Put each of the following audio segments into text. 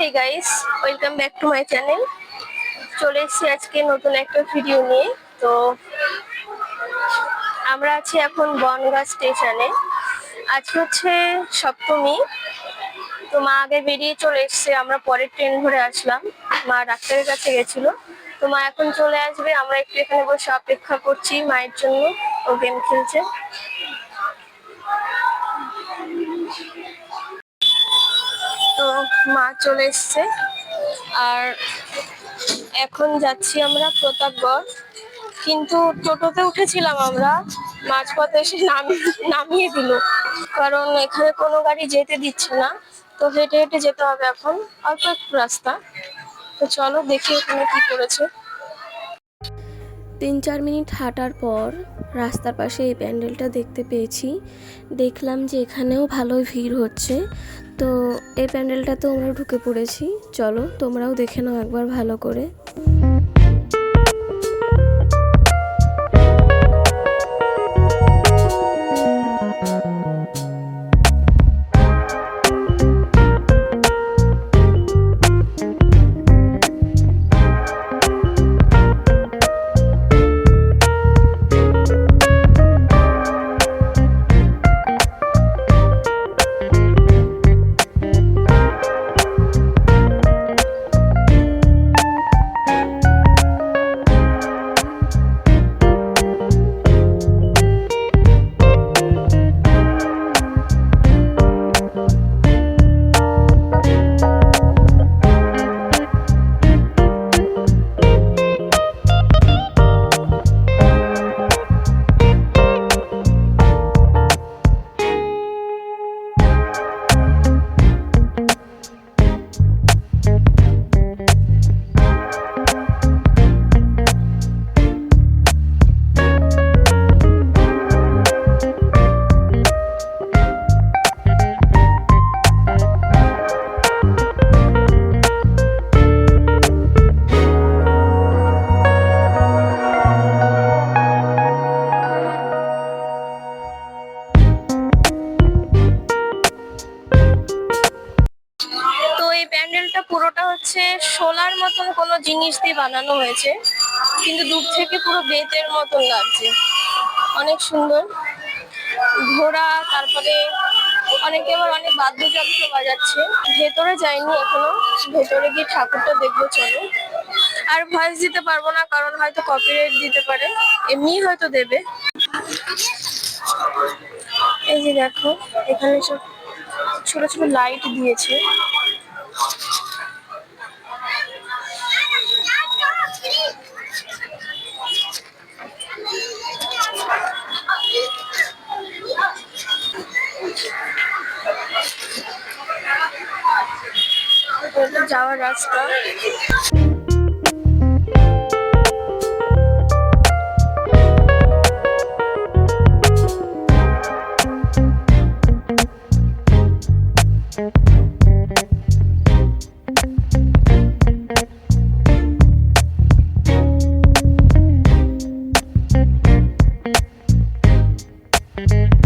Hey guys welcome back to my channel চলে এসেছি আজকে নতুন একটা ভিডিও নিয়ে। তো আমরা আছি এখন বনগাঁ স্টেশনে। আজকে হচ্ছে সপ্তমী। তো মা আগে বেরিয়ে চলে এসছে, আমরা পরের ট্রেন ধরে আসলাম। মা ডাক্তারের কাছে গেছিল। তো মা এখন চলে আসবে, আমরা একটু এখানে বসে অপেক্ষা করছি মায়ের জন্য। ও গেম খেলছে। তো মা চলে এসছে। আর এখন যাচ্ছি আমরা প্রতাপগড়। কিন্তু টোটোতে উঠেছিলাম আমরা, মাঝপথে এসে নামিয়ে নামিয়ে দিল। কারণ এখানে কোনো গাড়ি যেতে দিচ্ছে না। তো হেঁটে হেঁটে যেতে হবে এখন, অল্প একটু রাস্তা। তো চলো দেখি ওখানে কি করেছে। তিন চার মিনিট হাঁটার পর রাস্তার পাশে এই প্যান্ডেলটা দেখতে পেয়েছি। দেখলাম যে এখানেও ভালো ভিড় হচ্ছে। তো এই প্যান্ডেলটাতেও আমরা ঢুকে পড়েছি। চলো তোমরাও দেখে নাও একবার ভালো করে। থেকে পুরো বেতের মতন লাগছে। অনেক সুন্দর। ঘোড়া, তারপরে অনেকে আবার অনেক বাদ্যযন্ত্র বাজাচ্ছে। ভেতরে যাইনি এখনও। ভেতরে গিয়ে ঠাকুরটা দেখব, চলো। আর ভয়েস দিতে পারব না, কারণ হয়তো কপিরাইট দিতে পারে। এমনি হয়তো দেবে। এই যে দেখো, এখানে সব ছোট ছোট লাইট দিয়েছে। যাওয়ার রাস্তা thank mm you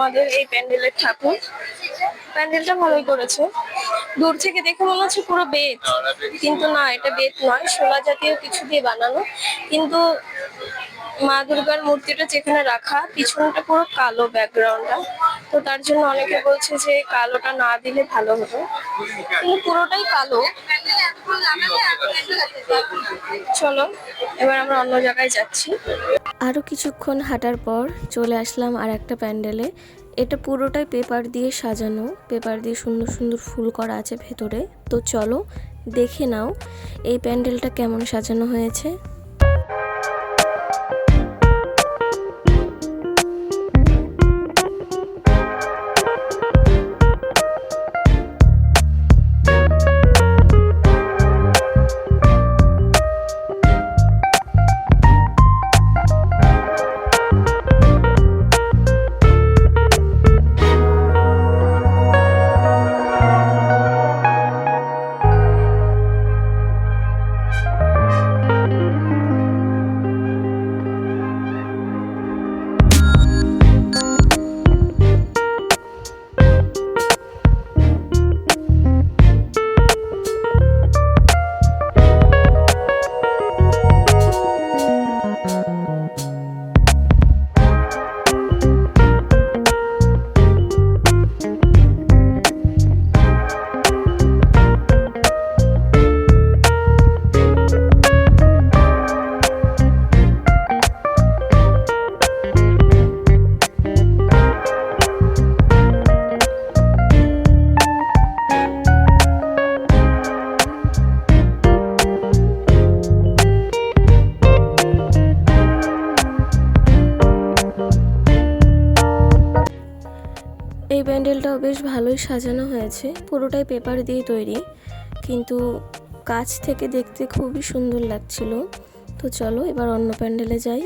আমাদের এই প্যান্ডেলের ঠাকুর। প্যান্ডেলটা ভালোই করেছে। দূর থেকে দেখে মনে হচ্ছে পুরো বেত কিন্তু না, এটা বেত নয়, শোলা জাতীয় কিছু দিয়ে বানানো। কিন্তু মা দুর্গার মূর্তিটা যেখানে রাখা, পিছনটা পুরো কালো ব্যাকগ্রাউন্ডটা তো তার জন্য অনেকে বলছে যে কালোটা না দিলে ভালো হতো কিন্তু পুরোটাই কালো। চলো, এবার আমরা অন্য জায়গায় যাচ্ছি। আরও কিছুক্ষণ হাঁটার পর চলে আসলাম আর একটা প্যান্ডেলে। এটা পুরোটাই পেপার দিয়ে সাজানো। পেপার দিয়ে সুন্দর সুন্দর ফুল করা আছে ভেতরে। তো চলো, দেখে নাও এই প্যান্ডেলটা কেমন সাজানো হয়েছে। বেশ ভালোই সাজানো হয়েছে। পুরোটাই পেপার দিয়ে তৈরি। কিন্তু কাছ থেকে দেখতে খুবই সুন্দর লাগছিল। তো চলো এবার অন্য প্যান্ডেলে যাই।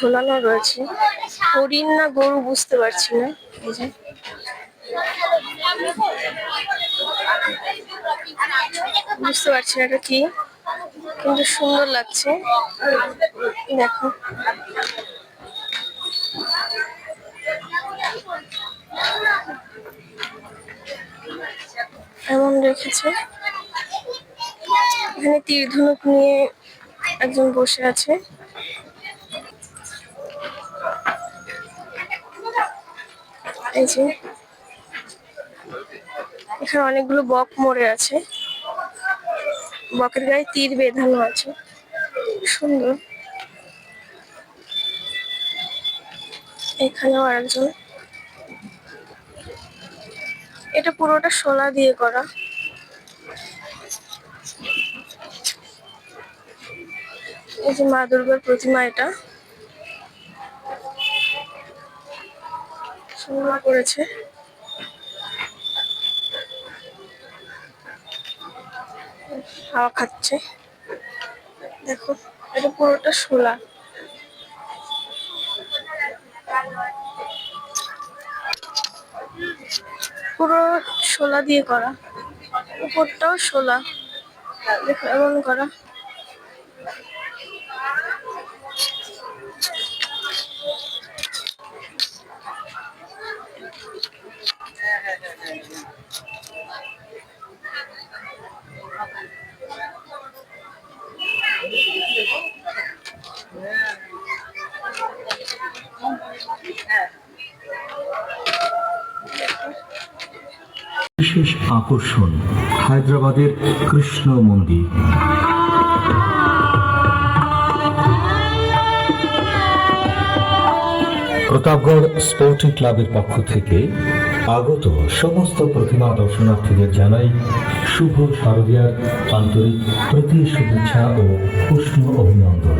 ঝোলানো রয়েছে। হরিণ না গরু বুঝতে পারছি না। এই যে। বুঝতে পারছি না এটা কি, কিন্তু সুন্দর লাগছে। দেখো। এমন রেখেছে। এখানে তীর ধনুক নিয়ে একজন বসে আছে। এই যে। এখানে অনেকগুলো বক মরে আছে। বকের গায়ে তীর বেঁধানো আছে। সুন্দর। এখানেও আরেকজন। এটা পুরোটা শোলা দিয়ে করা। এই যে মা দুর্গার প্রতিমা এটা। সুন্দর করেছে। হাওয়া খাচ্ছে। দেখো, এটা পুরোটা শোলা পুরো শোলা দিয়ে করা। উপরটাও শোলা দেখো, এমন করা। আকর্ষণ, হায়দ্রাবাদের কৃষ্ণ মন্দির। প্রতাপগড় স্পোর্টিং ক্লাবের পক্ষ থেকে আগত সমস্ত প্রতিমা দর্শনার্থীদের জানাই শুভ শারদীয়ার আন্তরিক প্রতি, শুভেচ্ছা ও উষ্ণ অভিনন্দন।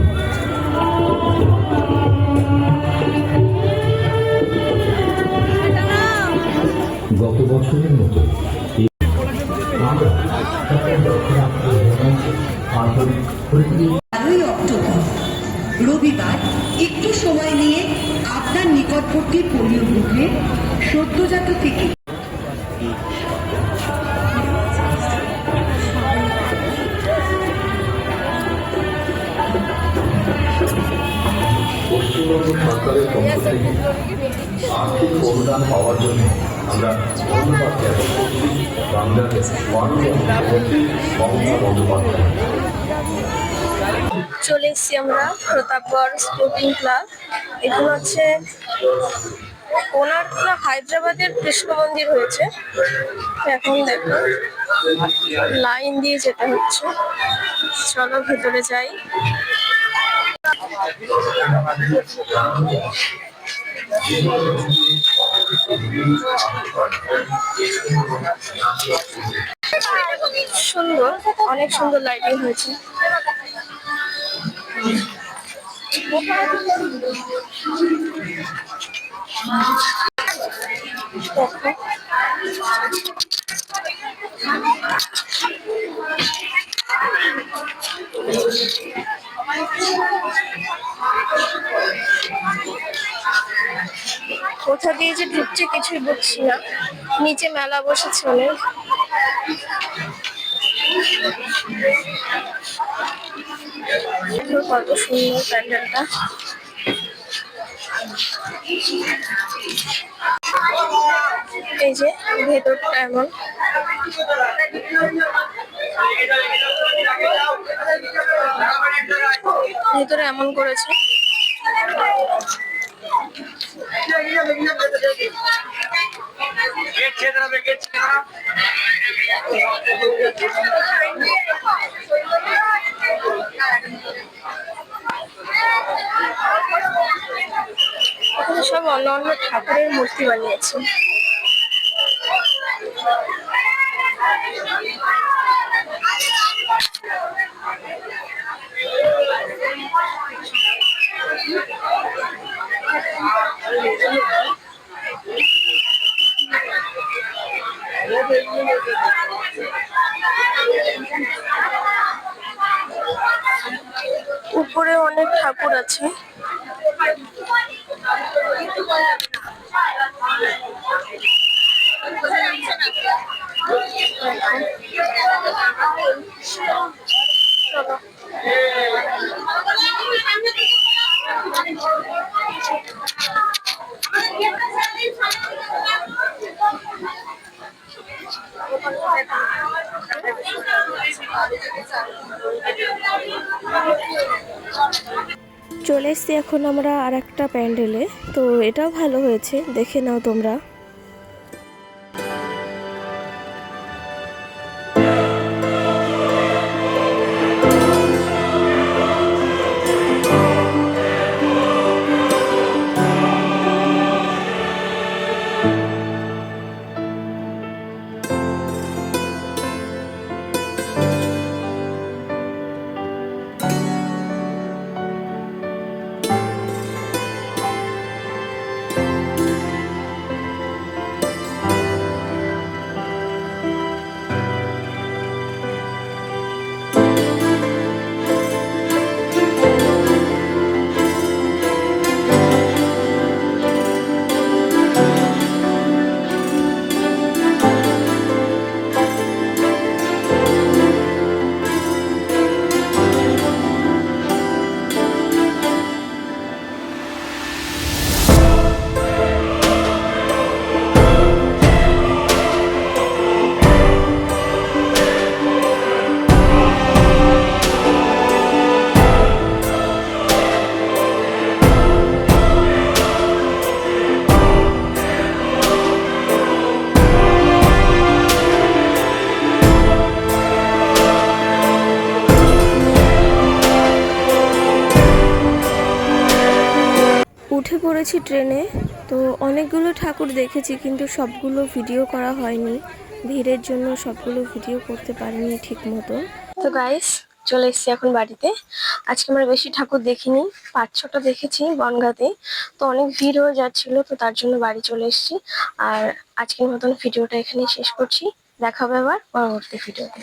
গত বছরের মতো পশ্চিমবঙ্গ সরকারের পক্ষ থেকে আর্থিক অনুদান পাওয়ার জন্য আমরা ধন্যবাদ জ্ঞাপন করছি বাংলার মাননীয় মুখ্যমন্ত্রী মমতা বন্দ্যোপাধ্যায়। চলে এসেছি আমরা প্রতাপগড় স্পোর্টিং ক্লাব। এখানে হচ্ছে কোনার্ক হায়দ্রাবাদের কৃষ্ণ মন্দির হয়েছে। এখন দেখো লাইন দিয়ে যেতে হচ্ছে। চলো ভেতরে যাই। সুন্দর অনেক সুন্দর লাইটিং হয়েছে। দেখো কোথা দিয়ে যে ঢুকছে কিছুই বুঝছি না। নিচে মেলা বসেছে অনেক। কত সুন্দর প্যান্ডেলটা। এই যে ভেতরটা এমন। ভেতরে এমন করেছে। সব অন্য অন্য ঠাকুরের মূর্তি বানিয়েছে। উপরে অনেক ঠাকুর আছে। চলে এসছি এখন আমরা আর একটা প্যান্ডেলে। তো এটাও ভালো হয়েছে। দেখে নাও তোমরা। পড়েছি ট্রেনে, তো অনেকগুলো ঠাকুর দেখেছি কিন্তু সবগুলো ভিডিও করা হয়নি। ভিড়ের জন্য সবগুলো ভিডিও করতে পারিনি ঠিক মতো। তো গাইস চলে এসেছি এখন বাড়িতে। আজকে আমরা বেশি ঠাকুর দেখিনি, পাঁচ ছটা দেখেছি বনগাঁতে। তো অনেক ভিড় হয়ে যাচ্ছিল, তো তার জন্য বাড়ি চলে এসেছি। আর আজকের মতন ভিডিওটা এখানে শেষ করছি। দেখা হবে আবার পরবর্তী ভিডিওতে।